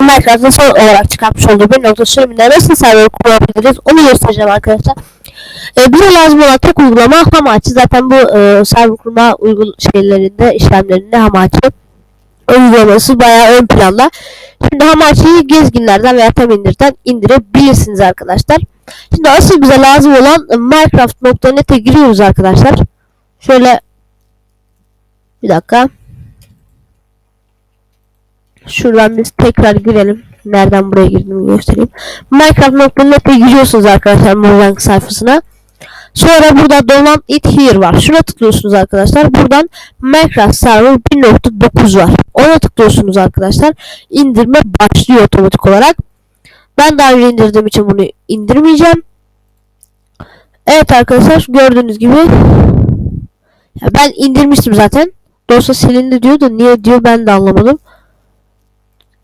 Minecraft'ın son olarak çıkartmış olduğu bir nokta sürümünde nasıl server kurabiliriz onu göstereceğim arkadaşlar. E, bize lazım olan tek uygulama Hamachi. Zaten bu e, server kurma uygul şeylerinde, işlemlerinde Hamachi uygulaması bayağı ön planda. Şimdi Hamachi'yi gezginlerden veya Taminder'den indirebilirsiniz arkadaşlar. Şimdi asıl bize lazım olan Minecraft.net'e giriyoruz arkadaşlar. Şöyle bir dakika. Şuradan biz tekrar girelim. Nereden buraya girdiğimi göstereyim. Minecraft.net'e giriyorsunuz arkadaşlar Mojang sayfasına. Sonra burada Download It Here var. Şuna tıklıyorsunuz arkadaşlar. Buradan Minecraft Server 1.9 var. Ona tıklıyorsunuz arkadaşlar. İndirme başlıyor otomatik olarak. Ben daha önce indirdiğim için bunu indirmeyeceğim. Evet arkadaşlar gördüğünüz gibi ben indirmiştim zaten. Dosya silindi diyor da niye diyor ben de anlamadım.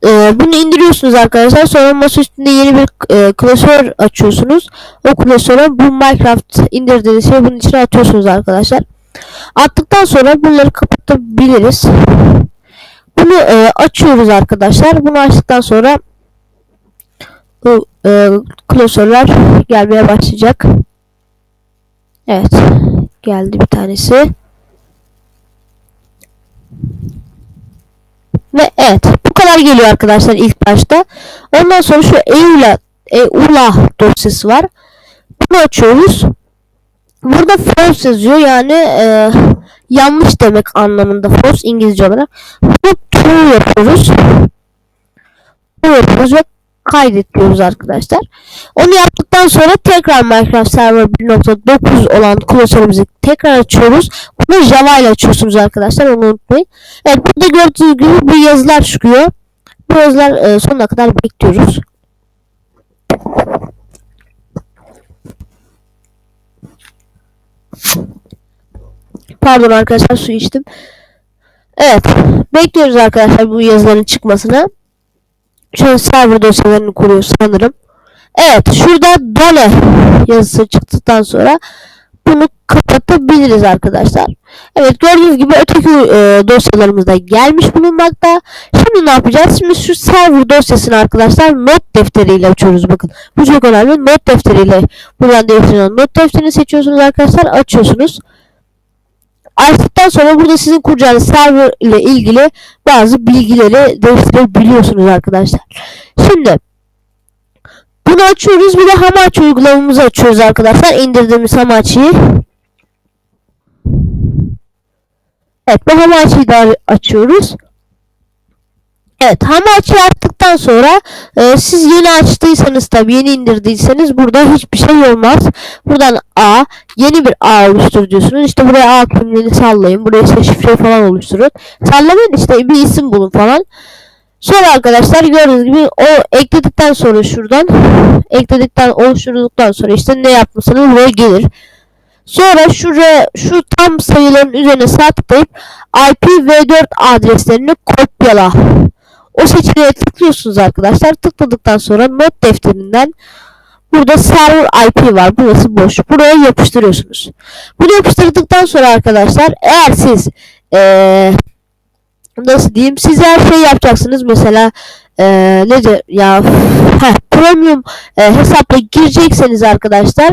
Ee, bunu indiriyorsunuz arkadaşlar. Sonra masa üstünde yeni bir e, klasör açıyorsunuz. O klasöre bu Minecraft indirdiğiniz şeyi bunun içine atıyorsunuz arkadaşlar. Attıktan sonra bunları kapatabiliriz. Bunu e, açıyoruz arkadaşlar. Bunu açtıktan sonra bu e, klasörler gelmeye başlayacak. Evet. Geldi bir tanesi. Ve evet kadar geliyor arkadaşlar ilk başta. Ondan sonra şu EULA, EULA dosyası var. Bunu açıyoruz. Burada false yazıyor yani e, yanlış demek anlamında false İngilizce olarak. Bunu true yapıyoruz. True yapıyoruz ve kaydet diyoruz arkadaşlar. Onu yaptıktan sonra tekrar Minecraft Server 1.9 olan klasörümüzü tekrar açıyoruz. Bunu Java ile açıyorsunuz arkadaşlar onu unutmayın. Evet burada gördüğünüz gibi bu yazılar çıkıyor. Bu yazılar e, sonuna kadar bekliyoruz. Pardon arkadaşlar su içtim. Evet. Bekliyoruz arkadaşlar bu yazıların çıkmasını. Şu an server dosyalarını kuruyor sanırım. Evet şurada done yazısı çıktıktan sonra bunu kapatabiliriz arkadaşlar. Evet gördüğünüz gibi öteki e, dosyalarımız da gelmiş bulunmakta. Şimdi ne yapacağız? Şimdi şu server dosyasını arkadaşlar not defteriyle açıyoruz bakın. Bu çok önemli. Not defteriyle buradan değiştirilen not defterini seçiyorsunuz arkadaşlar. Açıyorsunuz. Açtıktan sonra burada sizin kuracağınız server ile ilgili bazı bilgileri değiştirebiliyorsunuz arkadaşlar. Şimdi bunu açıyoruz. Bir de Hamachi uygulamamızı açıyoruz arkadaşlar. İndirdiğimiz Hamachi'yi. Evet bu Hamachi'yi da açıyoruz. Evet Hamachi açtıktan sonra e, siz yeni açtıysanız tabi yeni indirdiyseniz burada hiçbir şey olmaz. Buradan A yeni bir A oluştur diyorsunuz. İşte buraya A kimliğini sallayın. Buraya işte şifre falan oluşturun. Sallamayın işte bir isim bulun falan. Sonra arkadaşlar gördüğünüz gibi o ekledikten sonra şuradan ekledikten oluşturduktan sonra işte ne yapmışsınız buraya gelir. Sonra şuraya şu tam sayıların üzerine sağ tıklayıp IPv4 adreslerini kopyala. O seçeneğe tıklıyorsunuz arkadaşlar. Tıkladıktan sonra not defterinden burada server IP var. Burası boş. Buraya yapıştırıyorsunuz. Bunu yapıştırdıktan sonra arkadaşlar eğer siz ee, nasıl diyeyim? Siz her şey yapacaksınız. Mesela ee, nedir ya heh, premium e, hesapla girecekseniz arkadaşlar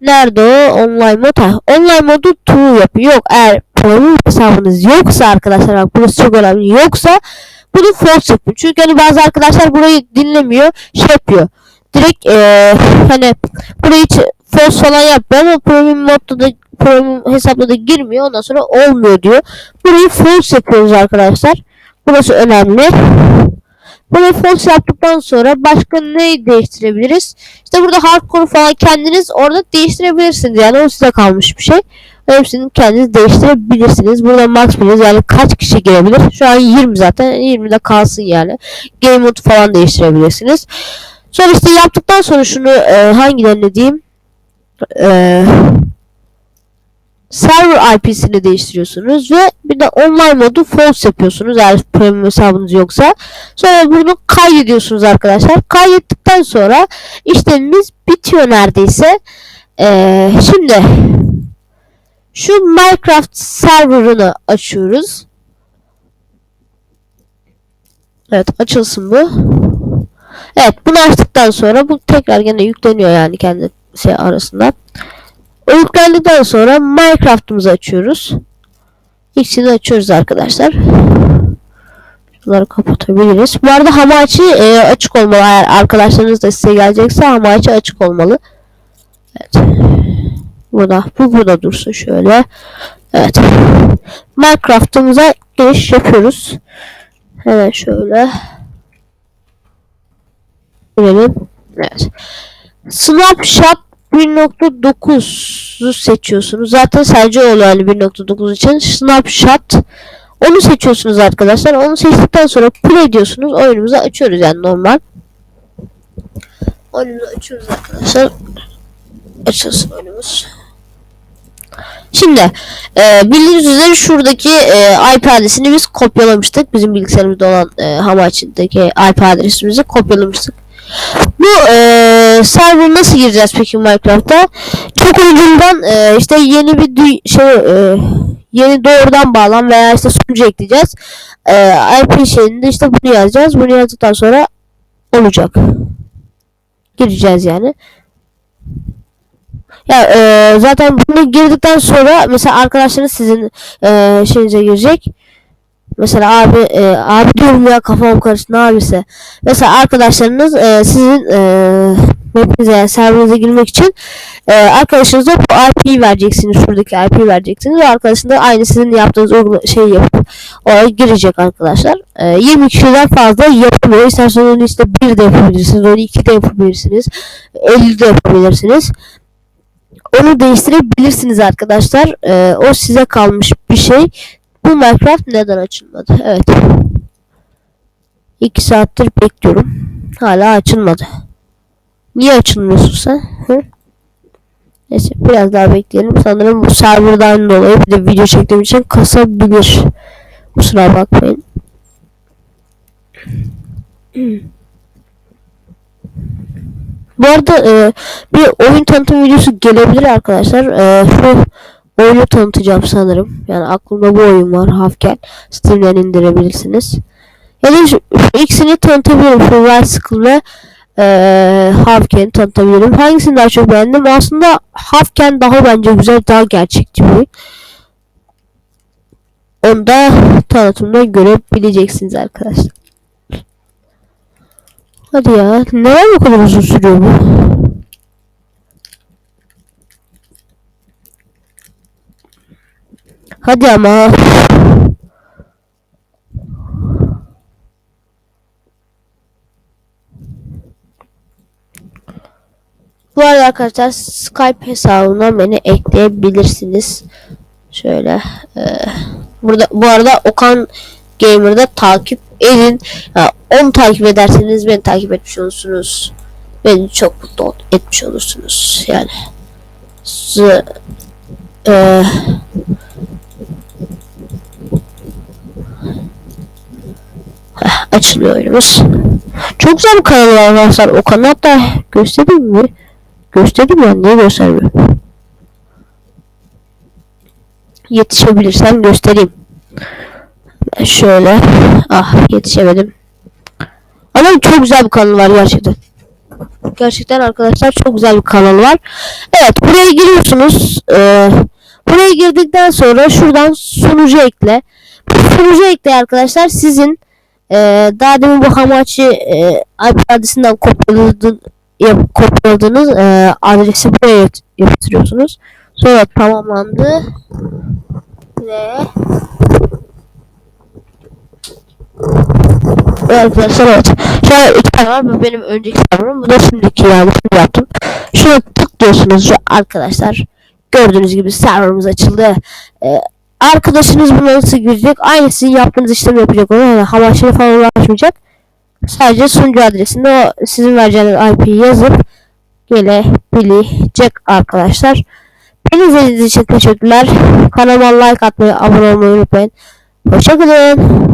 nerede o? Online mod ha, online modu true yapıyor. Yok eğer premium hesabınız yoksa arkadaşlar bak burası çok önemli yoksa bunu false yapıyor çünkü hani bazı arkadaşlar burayı dinlemiyor şey yapıyor. Direkt ee, hani burayı hiç false falan yapmıyor ama premium modda da premium hesapla girmiyor ondan sonra olmuyor diyor burayı false yapıyoruz arkadaşlar burası önemli Burayı false yaptıktan sonra başka ne değiştirebiliriz? İşte burada hardcore falan kendiniz orada değiştirebilirsiniz. Yani o size kalmış bir şey. Hepsini kendiniz değiştirebilirsiniz. Burada max biliyoruz yani kaç kişi girebilir? Şu an 20 zaten. 20'de kalsın yani. Game mode falan değiştirebilirsiniz. Sonra işte yaptıktan sonra şunu e, hangilerini diyeyim? Eee server IP'sini değiştiriyorsunuz ve bir de online modu false yapıyorsunuz eğer premium hesabınız yoksa. Sonra bunu kaydediyorsunuz arkadaşlar. Kaydettikten sonra işlemimiz bitiyor neredeyse. Ee, şimdi şu Minecraft serverını açıyoruz. Evet açılsın bu. Evet bunu açtıktan sonra bu tekrar gene yükleniyor yani kendisi arasında. O yüklendikten sonra Minecraft'ımızı açıyoruz. İkisini açıyoruz arkadaşlar. Bunları kapatabiliriz. Bu arada Hamachi e, açık olmalı. Eğer arkadaşlarınız da size gelecekse Hamachi açık olmalı. Evet. Burada. Bu burada dursun şöyle. Evet. Minecraft'ımıza giriş yapıyoruz. Hemen şöyle. Girelim. Evet. Snapshot 1.9'u seçiyorsunuz. Zaten sadece oluyor yani 1.9 için. Snapshot onu seçiyorsunuz arkadaşlar. Onu seçtikten sonra play diyorsunuz. Oyunumuzu açıyoruz yani normal. Oyunumuzu açıyoruz arkadaşlar. Açılsın oyunumuz. Şimdi e, bildiğiniz üzere şuradaki e, IP adresini biz kopyalamıştık. Bizim bilgisayarımızda olan e, Hamachi'deki IP adresimizi kopyalamıştık. Bu e, server nasıl gireceğiz peki Minecraft'ta? Çok ucundan e, işte yeni bir şey e, yeni doğrudan bağlan veya işte sunucu ekleyeceğiz. E, IP şeyinde işte bunu yazacağız. Bunu yazdıktan sonra olacak. Gireceğiz yani. Ya e, zaten bunu girdikten sonra mesela arkadaşlarınız sizin e, şeyinize girecek. Mesela abi e, abi diyorum ya kafam karıştı ne abisi. Mesela arkadaşlarınız e, sizin e, mapinize yani serverinize girmek için e, arkadaşınıza bu IP'yi vereceksiniz. Şuradaki IP'yi vereceksiniz. Ve arkadaşın da aynı sizin yaptığınız şeyi yapıp oraya girecek arkadaşlar. E, 20 kişiden fazla yapılıyor. İsterseniz onu işte 1 de yapabilirsiniz. Onu 2 de yapabilirsiniz. 50 de yapabilirsiniz onu değiştirebilirsiniz arkadaşlar. Ee, o size kalmış bir şey. Bu Minecraft neden açılmadı? Evet. 2 saattir bekliyorum. Hala açılmadı. Niye açılmıyorsun sen? Hı? Neyse biraz daha bekleyelim. Sanırım bu serverdan dolayı bir de video çektiğim için kasabilir. Kusura bakmayın. Bu arada e, bir oyun tanıtım videosu gelebilir arkadaşlar. E, şu oyunu tanıtacağım sanırım. Yani aklımda bu oyun var. Hafken. Steam'den indirebilirsiniz. Ya da şu, ikisini tanıtabilirim. Şu Bicycle ve e, Havken'i tanıtabilirim. Hangisini daha çok beğendim? Aslında Havken daha bence güzel, daha gerçekçi bir oyun. Onu da tanıtımda görebileceksiniz arkadaşlar. Hadi ya. Neden bu kadar uzun sürüyor bu? Hadi ama. Bu arada arkadaşlar Skype hesabına beni ekleyebilirsiniz. Şöyle. e, burada bu arada Okan Gamer'da takip edin. Ya, onu takip ederseniz beni takip etmiş olursunuz. Beni çok mutlu etmiş olursunuz. Yani. Z e, Heh, açılıyor oyunumuz. Çok güzel bir kanal var arkadaşlar. O kanal da göstereyim mi? Göstereyim ya. Niye göstermiyorum? Yetişebilirsem göstereyim. Şöyle. Ah yetişemedim. Ama çok güzel bir kanal var gerçekten. Gerçekten arkadaşlar çok güzel bir kanal var. Evet buraya giriyorsunuz. Ee, buraya girdikten sonra şuradan sunucu ekle. Sunucu ekle arkadaşlar sizin ee, daha demin bu Hamachi e, IP adresinden kopyaladığınız, yap, kopyaladığınız e, adresi buraya yap- yapıştırıyorsunuz. Sonra tamamlandı. Ve Ve arkadaşlar evet. Şöyle iki tane var. Bu benim önceki serverım. Bu da şimdiki yani. Şimdi yaptım. Şuna tıklıyorsunuz ve arkadaşlar. Gördüğünüz gibi serverımız açıldı. Ee, arkadaşınız buna nasıl girecek? Aynı sizin yaptığınız işlemi yapacak. Ona yani havaşıyla falan uğraşmayacak. Sadece sunucu adresinde o sizin vereceğiniz IP'yi yazıp gelebilecek arkadaşlar. Beni izlediğiniz için teşekkürler. Kanalıma like atmayı, abone olmayı unutmayın. Hoşçakalın.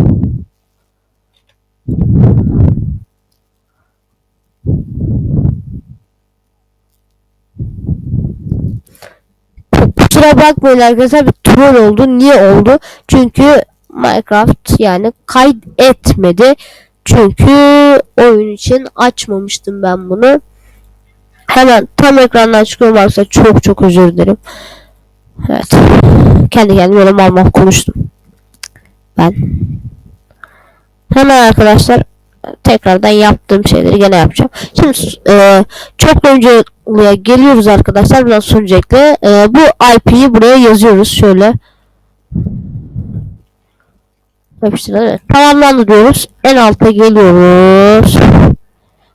Kusura bakmayın arkadaşlar bir troll oldu. Niye oldu? Çünkü Minecraft yani kaydetmedi. Çünkü oyun için açmamıştım ben bunu. Hemen tam ekrandan çıkıyorum varsa çok çok özür dilerim. Evet. Kendi kendime öyle mal mal konuştum. Ben. Hemen arkadaşlar tekrardan yaptığım şeyleri gene yapacağım. Şimdi e, çok önce buraya geliyoruz arkadaşlar. Buradan sunucu ekle. E, bu IP'yi buraya yazıyoruz. Şöyle. Yapıştıralım. Tamamlandı diyoruz. En alta geliyoruz.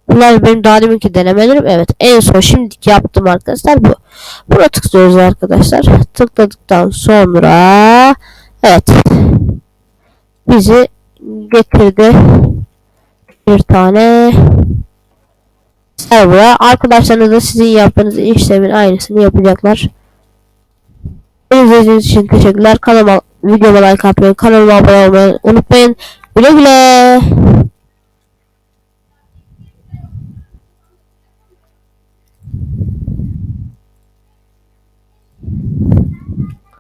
Bunlar benim daha deminki denemelerim. Evet. En son şimdiki yaptım arkadaşlar bu. Buna tıklıyoruz arkadaşlar. Tıkladıktan sonra evet. Bizi getirdi. Bir tane server'a. Arkadaşlarınız da sizin yaptığınız işlemin aynısını yapacaklar. İzlediğiniz için teşekkürler. Kanalıma videoma like atmayı, kanalıma abone olmayı unutmayın. Güle güle.